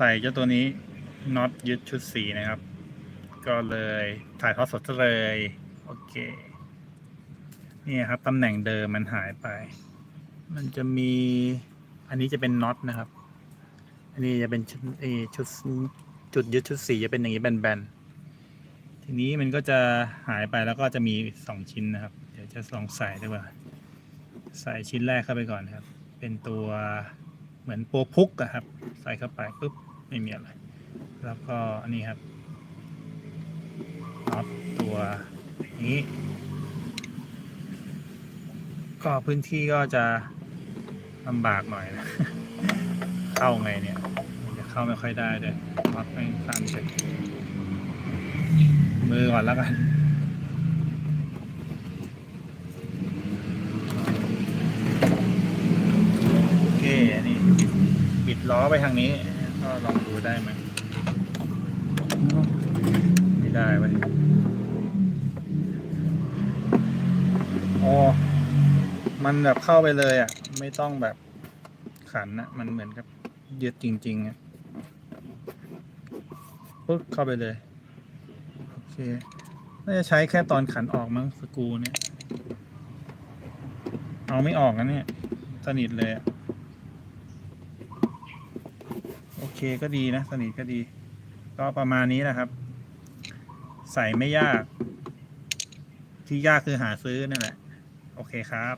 ใส่เจ้าตัวนี้น็อตยึดชุดสีนะครับ ก็เลยถ่ายทอดสดเลย โอเค นี่ครับตำแหน่งเดิมมันหายไป มันจะมีอันนี้จะเป็นน็อตนะครับ อันนี้จะเป็นชุดชุดจุดยึดชุดสีจะเป็นอย่างนี้แบนๆ ทีนี้มันก็จะหายไปแล้วก็จะมีสองชิ้นนะครับ เดี๋ยวจะลองใส่ดีกว่า ใส่ชิ้นแรกเข้าไปก่อนนครับ เป็นตัว เหมือนโปรพุกอะครับ ใส่เข้าไปปุ๊บไม่มีอะไร แล้วก็อันนี้ครับน็อตตัวนี้ ก็พื้นที่ก็จะลำบากหน่อยนะ เข้าไงเนี่ยจะเข้าไม่ค่อยได้เลยน็อตไม่สั้นเสร็จมือก่อนแล้วกัน โอเค อันนี้บิดบิด ล้อไปทางนี้ ก็ลองดูได้ไหมไม่ได้เว้อ๋อมันแบบเข้าไปเลยอะ ไม่ต้องแบบขันอะมันเหมือนกับยึดจริงๆอะปึ๊บเข้าไปเลยโอเคน่าจะใช้แค่ตอนขันออกมั้งสกูเนี่ย เอาไม่ออกนะเนี่ยสนิทเลยอะโอ เคก็ดีนะ สนิทก็ดี ก็ประมาณนี้นะครับ ใส่ไม่ยาก ที่ยากคือหาซื้อนั่นแหละ โอเคครับ